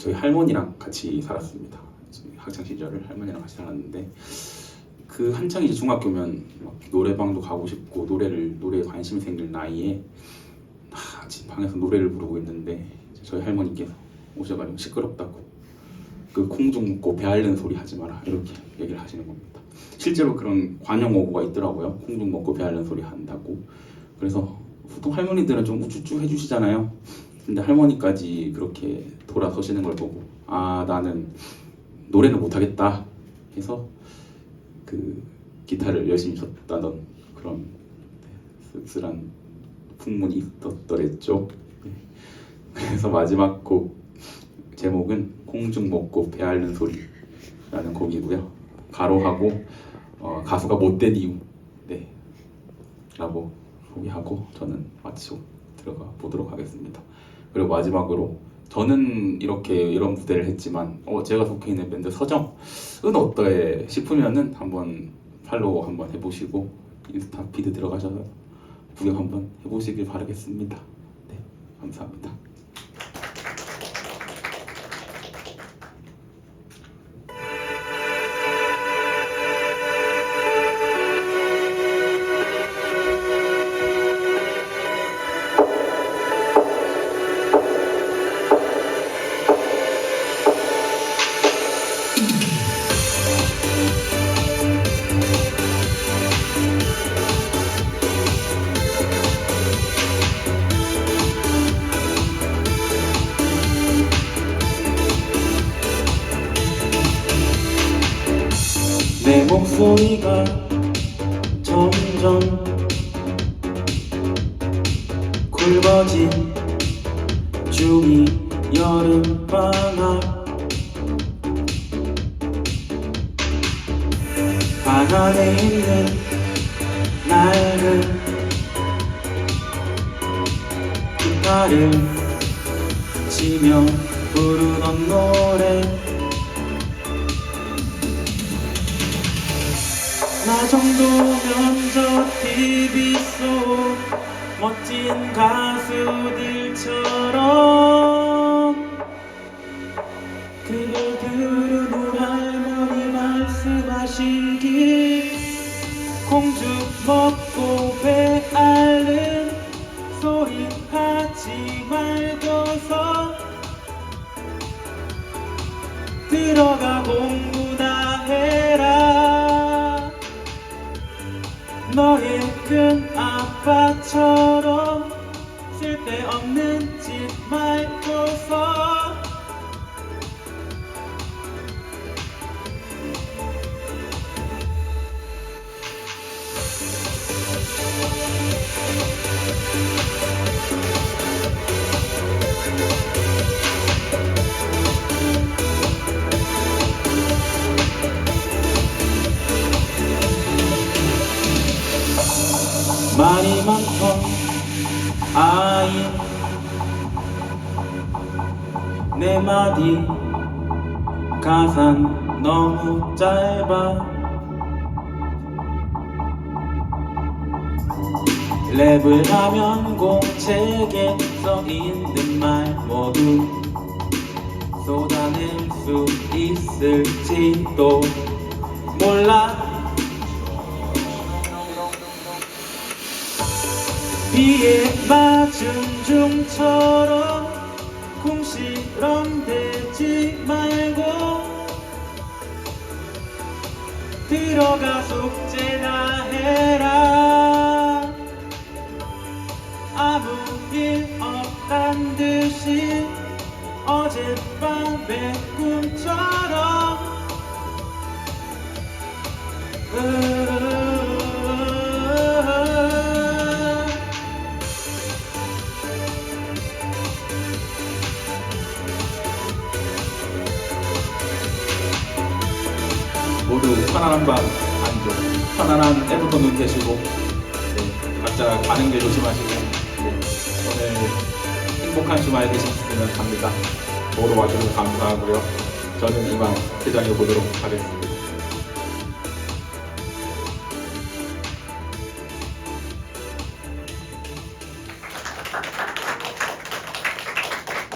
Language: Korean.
저희 할머니랑 같이 살았습니다. 학창 시절을 할머니랑 같이 살았는데 그 한창 이제 중학교면 막 노래방도 가고 싶고 노래를 노래에 관심이 생길 나이에 아, 지금 방에서 노래를 부르고 있는데 저희 할머니께서 오셔가지고 시끄럽다고 그 콩중 묶고 배 앓는 소리 하지 마라 이렇게 얘기를 하시는 겁니다. 실제로 그런 관용 어구가 있더라고요. 콩중 먹고 배 앓는 소리 한다고. 그래서 보통 할머니들은 좀 우쭈쭈 해주시잖아요. 근데 할머니까지 그렇게 돌아서시는 걸 보고 아 나는 노래는 못하겠다 해서 그 기타를 열심히 쳤다던 그런 씁쓸한 풍문이 있었더랬죠. 네. 그래서 마지막 곡 제목은 콩죽 먹고 배 앓는 소리라는 곡이고요. 가로하고 어, 가수가 못된 이유 네 라고 소개하고 저는 마치고 들어가 보도록 하겠습니다. 그리고 마지막으로 저는 이렇게 이런 무대를 했지만 어, 제가 속해 있는 밴드 서정은 어떠해 싶으면은 한번 팔로우 한번 해보시고 인스타 피드 들어가셔서 구경 한번 해보시길 바라겠습니다. 네, 감사합니다. 목소리가 점점 굵어진 중이 여름 방학. 방 안에 있는 낡은 기타를 치며 부르던 노래 정도 면 저 TV 속 멋진 가수들처럼 그걸 들은 할머니 말씀하시길 공주 먹고 배 앓는 소리 하지 아빠처럼 쓸데없는 짓 말고서 아이 내 마디 가산 너무 짧아. 랩을 하면 공책에 써있는 말 모두 쏟아낼 수 있을지도 몰라 비에 맞은 중처럼 대지 말고 들어가 숙제나 해라. 아무 일 없단 듯이 어젯밤의 꿈처럼 모두 편안한 밤 안주, 편안한 애프터 눈 되시고 네, 각자 가는 길 조심하시고 네, 오늘 행복한 주말 되셨으면 합니다. 보러 와주셔서 감사하고요. 저는 이만 회장이 보도록 하겠습니다.